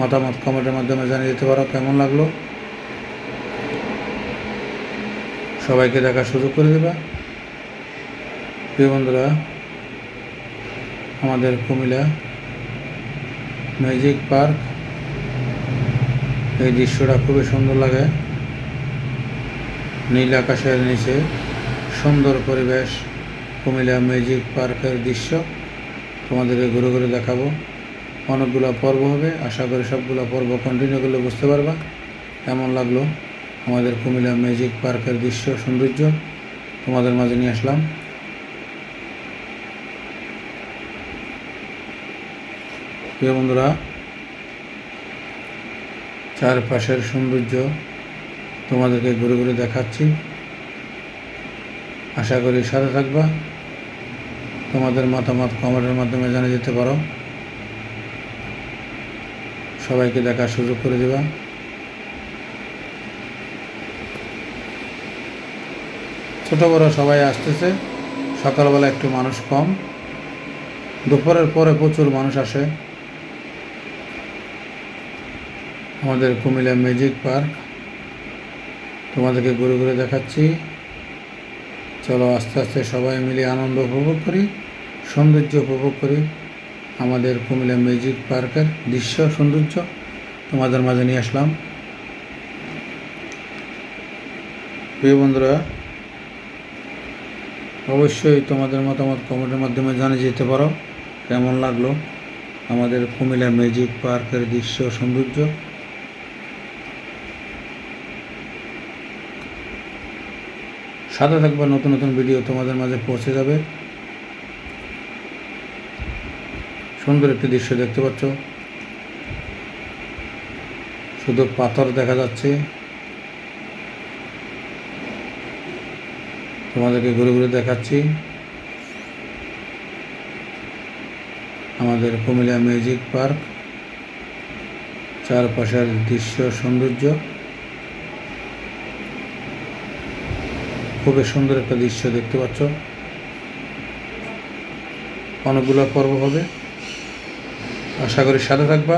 মতামত কমেন্টের মাধ্যমে জানিয়ে দিতে পারো, কেমন লাগল? সবাইকে দেখার সুযোগ করে দেবা। প্রিয় বন্ধুরা, আমাদের কুমিল্লা ম্যাজিক পার্ক, এই দৃশ্যটা খুবই সুন্দর লাগে। নীল আকাশের নিচে সুন্দর পরিবেশ, কুমিল্লা ম্যাজিক পার্কের দৃশ্য। তোমাদেরকে ঘুরে ঘুরে দেখাবো। অনেকগুলো পর্ব হবে। আশা করি সবগুলো পর্ব কন্টিনিউ করলে বুঝতে পারবা। কেমন লাগল? আমাদের কুমিল্লা ম্যাজিক পার্কের দৃশ্য, সৌন্দর্য তোমাদের মাঝে নিয়ে আসলাম। প্রিয় বন্ধুরা, চারপাশের সৌন্দর্য তোমাদেরকে ঘুরে ঘুরে দেখাচ্ছি। আশা করি সাথে থাকবা। তোমাদের মতামত কমেন্টের মাধ্যমে জানিয়ে যেতে পারো। সবাইকে দেখার সুযোগ করে দেবা। ছোট বড় সবাই আসতেছে, সকালবেলা একটু মানুষ কম। দুপুরের পরে প্রচুর মানুষ আসে। আমাদের কুমিল্লা ম্যাজিক পার্ক। তোমাদেরকে ঘুরে ঘুরে দেখাচ্ছি। চলো আস্তে আস্তে সবাই মিলে আনন্দ উপভোগ করি, সৌন্দর্য উপভোগ করি। আমাদের কুমিল্লা মিউজিক পার্কের দৃশ্য, সৌন্দর্য তোমাদের মাঝে নিয়ে আসলাম। প্রিয় বন্ধুরা, অবশ্যই তোমাদের মতামত কমেন্টের মাধ্যমে জানিয়ে যেতে পারো। কেমন লাগল আমাদের কুমিল্লা ম্যাজিক পার্কের দৃশ্য, সৌন্দর্য? সাথে থাকবে নতুন নতুন ভিডিও তোমাদের মাঝে পৌঁছে যাবে। সুন্দর একটি দৃশ্য দেখতে পাচ্ছ। শুধু পাথর দেখা যাচ্ছে। তোমাদেরকে ঘুরে ঘুরে দেখাচ্ছি। আমাদের কুমিল্লা ম্যাজিক পার্ক। চারপাশের দৃশ্য সৌন্দর্য। খুবই সুন্দর একটা দৃশ্য দেখতে পাচ্ছ। অনেকগুলো পর্ব হবে। আশা করি সাথে থাকবা।